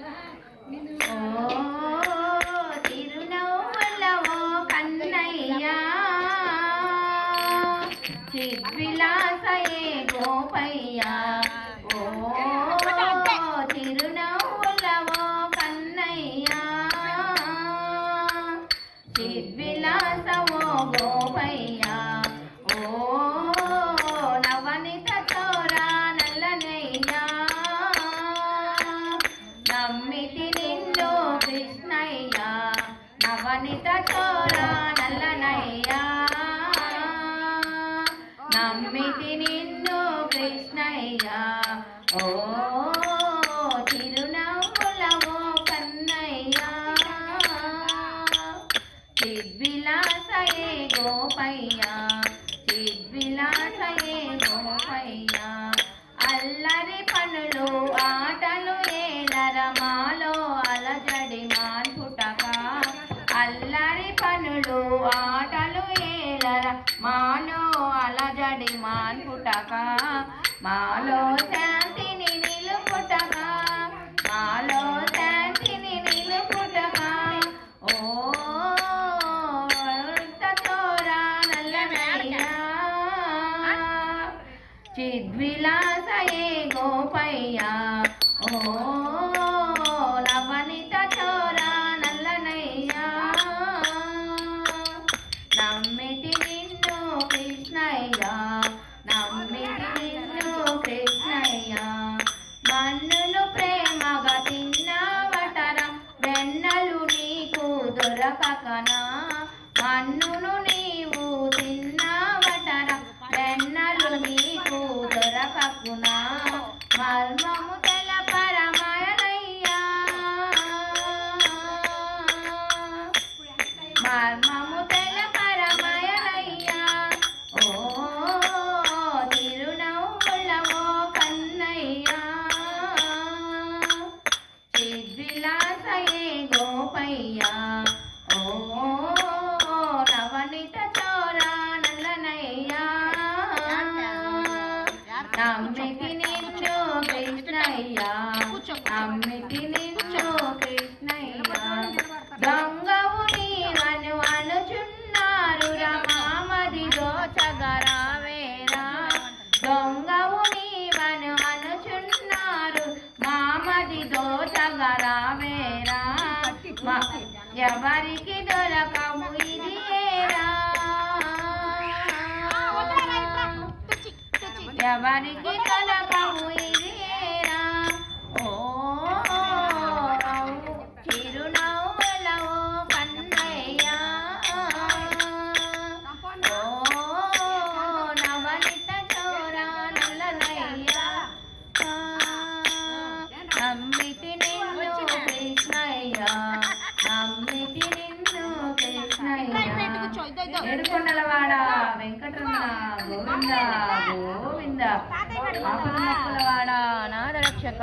ఓ తిరునవ్వులవో ఓ తిరునవ్వులవో కన్నయ్యా చిద్విలాసవో గోపయ్యా. నల్లనయ్యా నవనిత చోరా నల్లనయ్యా. నమ్మితి నిన్ను కృష్ణయ్యా. ఓ చిరునవ్వులవో కన్నయ్యా. చిద్విలాసయే గోపయ్యా చిద్విలాసయే గోపయ్యా. అల్ల ఆటలు ఆటలు ఏలరా మాలో అలజడి మాన్పుటక మాలో శాంతిని నిలుపుటక మాలో శాంతిని నిలుపుటక. ఓ చోరా చిద్విలాసయే గోపయ్యా. ఓ కృష్ణయ్యా నమ్మితి నిన్ను కృష్ణయ్యా. మన్నును ప్రేమగా తిన్నావటరా వెన్నలు నీకు దొరకకనా? మన్నును నీవు తిన్నావటరా వెన్నలు నీకు దొరకకునా? మర్మము తెలపరమయనయ్యా మర్మము గోపయ్యా ఓ నవనిత చోరా నల్లనయ్యా. నమ్మితి నిన్ను కృష్ణయ్యా. నమ్మితి నిన్ను కృష్ణయ్యా. దొంగవు నీవను అనుచున్నారు దోచగరావేరా దొంగవు నీవను అనుచున్నారు మామది దోచగరావేరా ఎవరికి దొరకము ఇది ఎవరికి దొరకము గోవింద గోవింద ఆపద మొక్కలవాడ నాద రక్షక.